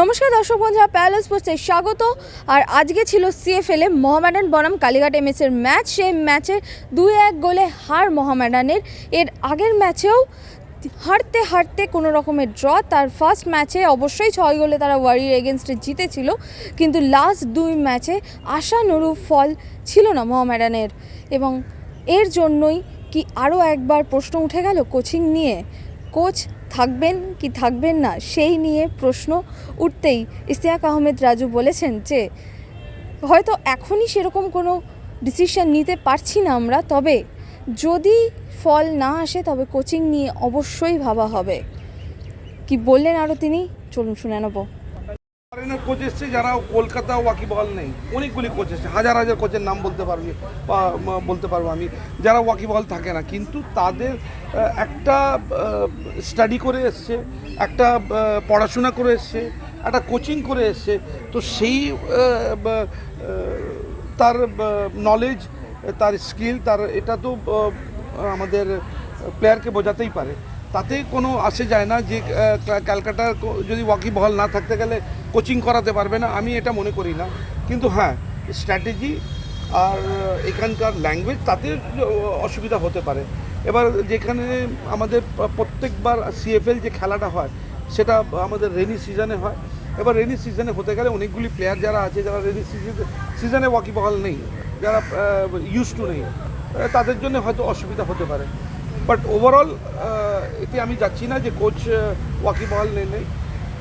নমস্কার দর্শক বন্ধুরা প্যালেস স্পোর্টসে স্বাগত। আর আজকে ছিল সিএফএলে মোহামেডান বনাম কালীঘাট এমএসের ম্যাচ। সেই ম্যাচে দুই এক গোলে হার মোহামেডানের। এর আগের ম্যাচেও হারতে হারতে কোনো রকমের ড্র। তার ফার্স্ট ম্যাচে অবশ্যই ছয় গোলে তারা ওয়ারির এগেনস্টে জিতেছিল। কিন্তু লাস্ট দুই ম্যাচে আশানুরূপ ফল ছিল না মোহামেডানের। এবং এর জন্যই কি আরও একবার প্রশ্ন উঠে গেল কোচিং নিয়ে? কোচ থাকবেন কি থাকবেন না, সেই নিয়ে প্রশ্ন উঠতেই ইস্তিয়াক আহমেদ রাজু বলেছেন যে, হয়তো এখনই সেরকম কোনো ডিসিশন নিতে পারছি না আমরা, তবে যদি ফল না আসে তবে কোচিং নিয়ে অবশ্যই ভাবা হবে। কি বললেন আরও তিনি? চলুন শুনে নেব। ফরেনার কোচ এসছে, যারা কলকাতা ওয়াকিবহাল নেই, অনেকগুলি কোচ এসছে, হাজার হাজার কোচের নাম বলতে পারবি বলতে পারব আমি, যারা ওয়াকিবহাল থাকে না, কিন্তু তাদের একটা স্টাডি করে এসছে, একটা পড়াশোনা করে এসছে, একটা কোচিং করে এসছে, তো সেই তার নলেজ তার স্কিল তার, এটা তো আমাদের প্লেয়ারকে বোঝাতেই পারে। তাতে কোনো আসে যায় না যে আহ, ক্যা- ক্যালকাটার কো- যদি ওয়াকিবহাল না থাকতে গেলে কোচিং করাতে পারবে না আমি এটা মনে করি না। কিন্তু হ্যাঁ স্ট্র্যাটেজি আর এখানকার ল্যাঙ্গুয়েজ তাতে অসুবিধা হতে পারে। এবার যেখানে আমাদের প্রত্যেকবার সিএফএল যে খেলাটা হয় সেটা আমাদের রেনি সিজনে হয়। এবার রেনি সিজনে হতে গেলে অনেকগুলি প্লেয়ার যারা আছে যারা রেনি সিজনে সিজনে ওয়াকিবহাল নেই যারা ইউজ টু নেই তাদের জন্য হয়তো অসুবিধা হতে পারে। বাট ওভারঅল এতে আমি যাচ্ছি না যে কোচ ওয়াকিবহাল নেই নেই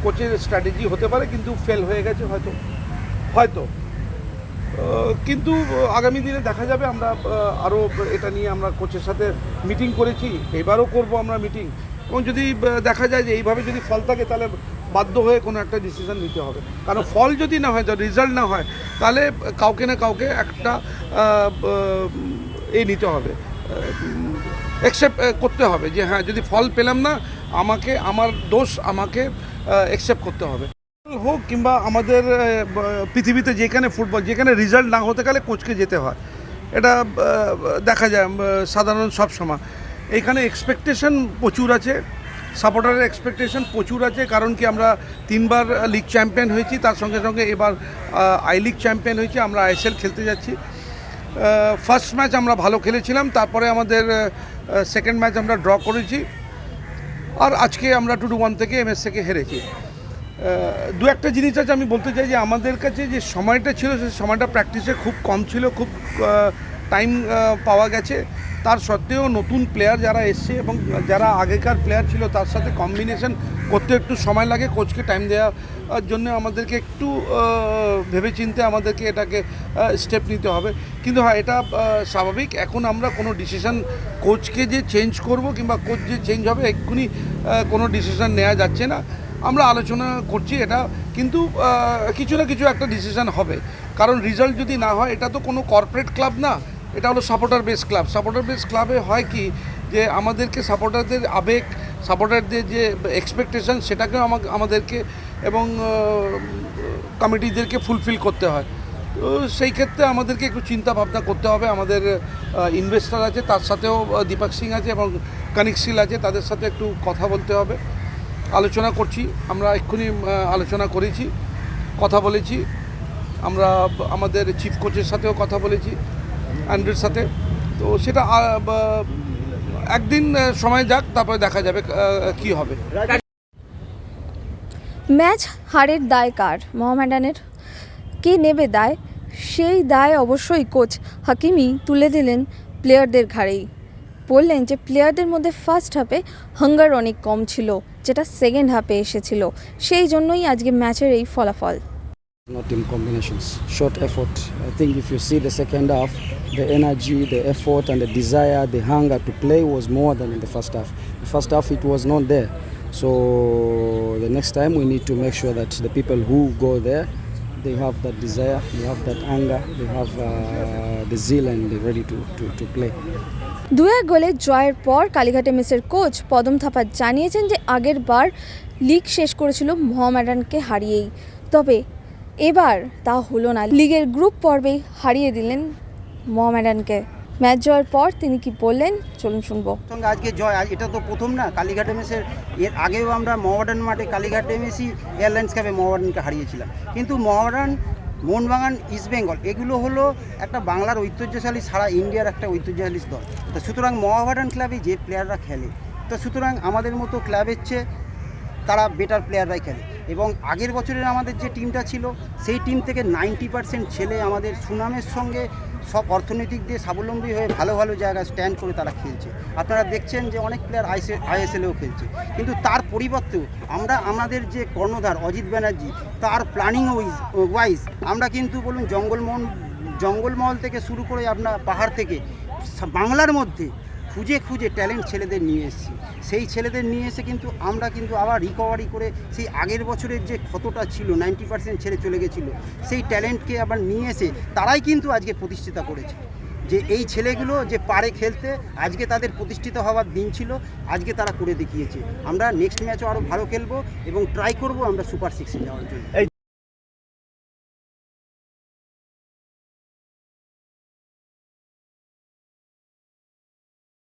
কোচের স্ট্র্যাটেজি হতে পারে, কিন্তু ফেল হয়ে গেছে হয়তো হয়তো। কিন্তু আগামী দিনে দেখা যাবে আমরা আরও এটা নিয়ে আমরা কোচের সাথে মিটিং করেছি, এবারও করব আমরা মিটিং এবং যদি দেখা যায় যে এইভাবে যদি ফল থাকে, তাহলে বাধ্য হয়ে কোনো একটা ডিসিশন নিতে হবে। কারণ ফল যদি না হয় রেজাল্ট না হয়, তাহলে কাউকে না কাউকে একটা এ নিতে হবে। অ্যাকসেপ্ট করতে হবে যে হ্যাঁ যদি ফল পেলাম না, আমাকে, আমার দোষ আমাকে অ্যাকসেপ্ট করতে হবে। হোক কিংবা আমাদের পৃথিবীতে যেখানে ফুটবল, যেখানে রেজাল্ট না হতে গেলে কোচকে যেতে হয়। এটা দেখা যায় সাধারণ সব সময়। এখানে এক্সপেকটেশন প্রচুর আছে সাপোর্টারের এক্সপেকটেশন প্রচুর আছে, কারণ কি আমরা তিনবার লিগ চ্যাম্পিয়ন হয়েছি, তার সঙ্গে সঙ্গে এবার আই লিগ চ্যাম্পিয়ন হয়েছি, আমরা আইএসএল খেলতে যাচ্ছি। ফার্স্ট ম্যাচ আমরা ভালো খেলেছিলাম, তারপরে আমাদের সেকেন্ড ম্যাচ আমরা ড্র করেছি। আর আজকে আমরা টু টু ওয়ান থেকে এমএস থেকে হেরেছি। দু একটা জিনিস আছে আমি বলতে চাই যে আমাদের কাছে যে সময়টা ছিল, সে সময়টা প্র্যাকটিসে খুব কম ছিল, খুব টাইম পাওয়া গেছে। তার সত্ত্বেও নতুন প্লেয়ার যারা এসছে এবং যারা আগেকার প্লেয়ার ছিল, তার সাথে কম্বিনেশন করতে একটু সময় লাগে। কোচকে টাইম দেওয়ার জন্য আমাদেরকে একটু ভেবেচিন্তে আমাদেরকে এটাকে স্টেপ নিতে হবে। কিন্তু হ্যাঁ এটা স্বাভাবিক। এখন আমরা কোনো ডিসিশন কোচকে যে চেঞ্জ করব কিংবা কোচ যে চেঞ্জ হবে, এক্ষুনি কোনো ডিসিশন নেওয়া যাচ্ছে না। আমরা আলোচনা করছি এটা, কিন্তু কিছু না কিছু একটা ডিসিশন হবে। কারণ রেজাল্ট যদি না হয়, এটা তো কোনো কর্পোরেট ক্লাব না। এটা হলো supporter base club supporter base ক্লাবে হয় কি যে আমাদেরকে সাপোর্টারদের আবেগ সাপোর্টারদের যে এক্সপেকটেশন সেটাকেও আমাদেরকে এবং কমিটিদেরকে ফুলফিল করতে হয়। তো সেই ক্ষেত্রে আমাদেরকে একটু চিন্তা ভাবনা করতে হবে। আমাদের ইনভেস্টার আছে, তার সাথেও দীপক সিং আছে এবং কনিক সিল আছে, তাদের সাথে একটু কথা বলতে হবে। আলোচনা করছি, আমরা এক্ষুনি আলোচনা করেছি, কথা বলেছি। আমরা, আমাদের চিফ কোচের সাথেও কথা বলেছি। অ্যান্ড্রের সাথে। তো সেটা একদিন সময় যাক, তারপরে দেখা যাবে কি হবে। ম্যাচ হারের দায় কার? মোহামেডানের কে নেবে দায়? সেই দায় অবশ্যই কোচ হাকিমি তুলে দিলেন প্লেয়ারদের ঘাড়েই। বললেন যে, প্লেয়ারদের মধ্যে ফার্স্ট হাফে হাঙ্গার অনেক কম ছিল, যেটা সেকেন্ড হাফে এসেছিল। সেই জন্যই আজকে ম্যাচের এই ফলাফল। Not in combinations, short effort. I think if you see the second half, the energy, the effort, and the desire, the hunger to play was more than in the first half. The first half, it was not there. So the next time, we need to make sure that the people who go there, they have that desire, they have that anger, they have uh, the zeal, and they're ready to, to, to play. দু এক গোলে জয়ের পর কালীঘাটে মেসের coach Padam Thapa জানিয়েছেন যে আগের বার লিগ শেষ করেছিল মোহামেডানকে হারিয়েই তবে এবার তা হলো না। লিগের গ্রুপ পর্বেই হারিয়ে দিলেন মোহামেডানকে। ম্যাচ জয়ের পর তিনি কি বললেন? চলুন শুনব। সঙ্গে আজকে জয় এটা তো প্রথম না, কালীঘাট এমএসের এর। আগেও আমরা মহাবাডান মাঠে কালীঘাট এমএসি এয়ারলাইন্স ক্যাবে মহাবাডানকে হারিয়েছিলাম। কিন্তু মহাবাডান মোহনবাগান ইস্ট বেঙ্গল এগুলো হলো একটা বাংলার ঐতিহ্যশালী সারা ইন্ডিয়ার একটা ঐতিহ্যশালী দল তো সুতরাং মহাবাডান ক্লাবে যে প্লেয়াররা খেলে, তো সুতরাং আমাদের মতো ক্লাবের চেয়ে তারা বেটার প্লেয়াররাই খেলে। এবং আগের বছরের আমাদের যে টিমটা ছিল, সেই টিম থেকে নাইনটি পার্সেন্ট ছেলে আমাদের সুনামের সঙ্গে সব অর্থনৈতিক দিয়ে স্বাবলম্বী হয়ে ভালো ভালো জায়গায় স্ট্যান্ড করে তারা খেলছে। আপনারা দেখছেন যে অনেক প্লেয়ার আইসে আইএসএলেও খেলছে। কিন্তু তার পরিবর্তেও আমরা, আমাদের যে কর্ণধার অজিত ব্যানার্জি, তার প্ল্যানিং ওয়াইজ ওয়াইজ আমরা কিন্তু বলুন জঙ্গলমহল জঙ্গলমহল থেকে শুরু করে আপনার পাহাড় থেকে, বাংলার মধ্যে খুঁজে খুঁজে ট্যালেন্ট ছেলেদের নিয়ে এসেছি। সেই ছেলেদের নিয়ে এসে কিন্তু আমরা কিন্তু আবার রিকভারি করে সেই আগের বছরের যে ক্ষতটা ছিল নাইনটি পার্সেন্ট ছেলে চলে গেছিল, সেই ট্যালেন্টকে আবার নিয়ে এসে তারাই কিন্তু আজকে প্রতিষ্ঠিত করেছে। যে এই ছেলেগুলো যে পারে খেলতে, আজকে তাদের প্রতিষ্ঠিত হওয়ার দিন ছিল, আজকে তারা করে দেখিয়েছে। আমরা নেক্সট ম্যাচও আরও ভালো খেলব এবং ট্রাই করব আমরা সুপার সিক্সে যাওয়ার জন্য।